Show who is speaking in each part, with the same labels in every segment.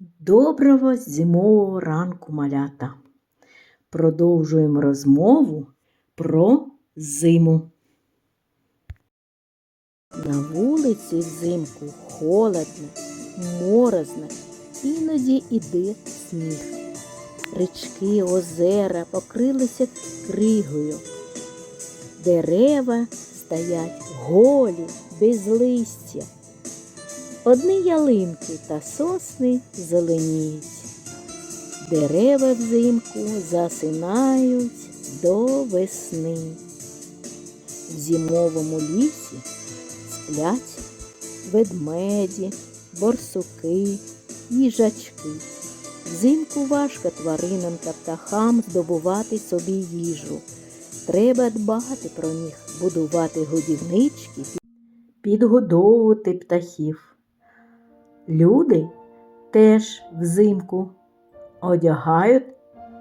Speaker 1: Доброго зимового ранку, малята. Продовжуємо розмову про зиму. На вулиці взимку холодно, морозно, іноді іде сніг. Річки, озера покрилися кригою. Дерева стоять голі, без листя. Одні ялинки та сосни зеленіють. Дерева взимку засинають до весни. В зимовому лісі сплять ведмеді, борсуки, їжачки. Взимку важко тваринам та птахам здобувати собі їжу. Треба дбати про них, будувати годівнички, підгодовувати птахів. Люди теж взимку одягають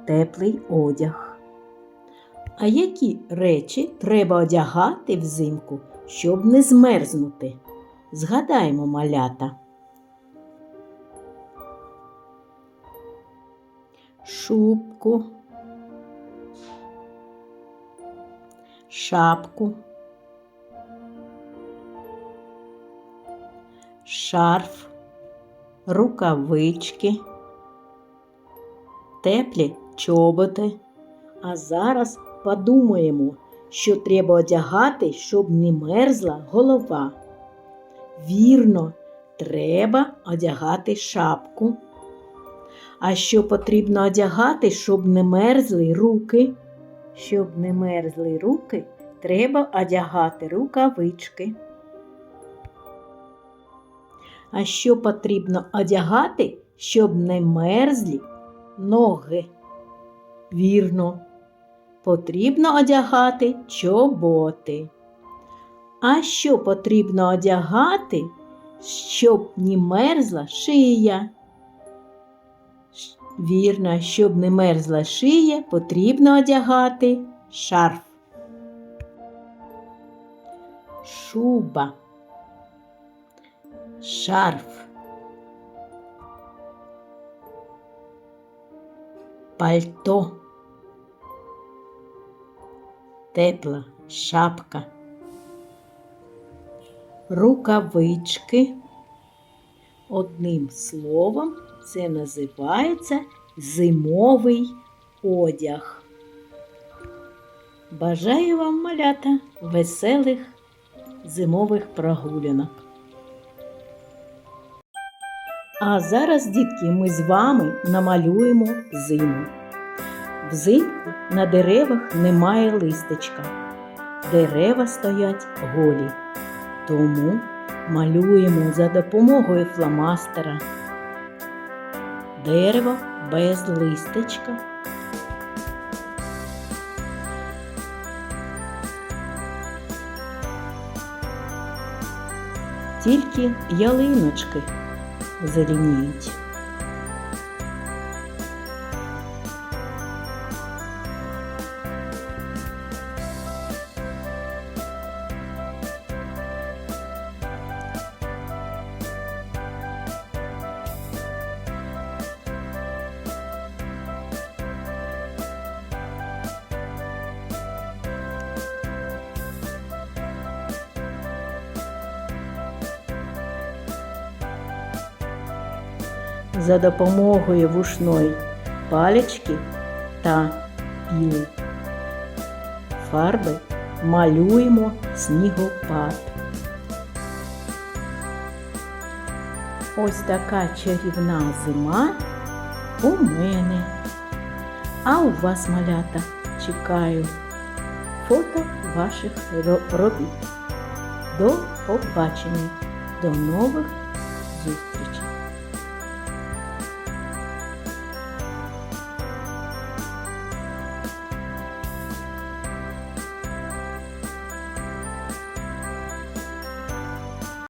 Speaker 1: теплий одяг. А які речі треба одягати взимку, щоб не змерзнути? Згадаймо малята. Шубку, шапку, шарф, рукавички, теплі чоботи. А зараз подумаємо, що треба одягати, щоб не мерзла голова. Вірно, треба одягати шапку. А що потрібно одягати, щоб не мерзли руки? Щоб не мерзли руки, треба одягати рукавички. А що потрібно одягати, щоб не мерзлі ноги? Вірно, потрібно одягати чоботи. А що потрібно одягати, щоб не мерзла шия? Вірно, щоб не мерзла шия, потрібно одягати шарф. Шуба. Шарф. Пальто. Тепла шапка. Рукавички. Одним словом, це називається зимовий одяг. Бажаю вам, малята, веселих зимових прогулянок. А зараз, дітки, ми з вами намалюємо зиму. Взимку на деревах немає листочка. Дерева стоять голі. Тому малюємо за допомогою фломастера. Дерево без листочка. Тільки ялиночки зеленіють. За допомогою вушної палички та білої фарби малюємо снігопад. Ось така чарівна зима у мене. А у вас, малята, чекаю фото ваших робіт. До побачення, до нових зустрічей!